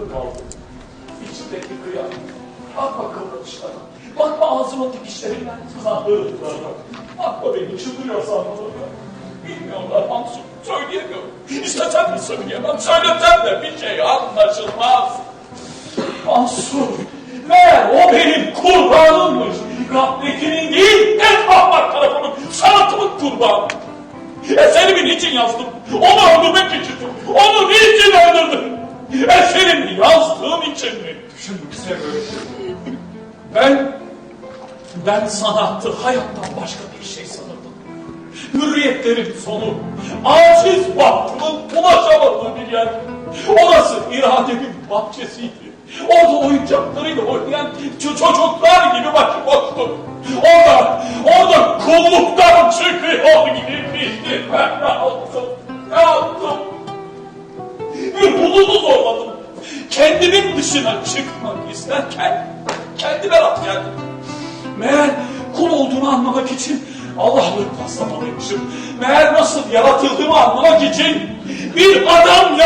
dön kaldı. İçindeki kıyam. Bakma kıvrılışlarına. Bakma ağzımın dikişlerine. Kızarlığına. Bakma beni çıldırıyor sandalarına. Bilmiyorlar Mansur. Söyleyemiyorum. İstesem de söyleyemem. Söylesem de bir şey anlaşılmaz. Mansur. Meğer o benim kurbanımmış. Gafletinin değil, en ahmak tarafının, sanatımın kurbanı. Eserimi niçin yazdım? Onu öldürmek içindir. O mi? Düşündükse böyle. Ben, ben sanattı hayattan başka bir şey sanırdım. Hürriyetlerin sonu, aciz bahtımın ulaşamadığı bir yer. Orası irademin bahçesiydi. Orada oyuncaklarıyla oynayan ço- çocuklar gibi başıboştum. Orada, orada kulluktan çıkıyor gibiydi. Ben ne yaptım, ne yaptım? Bir hududuz olmadım. Kendimin dışına çıkmak isterken kendime rast geldim. Meğer kul olduğunu anlamak için Allah'lık taslamalıymışım. Meğer nasıl yaratıldığımı anlamak için bir adam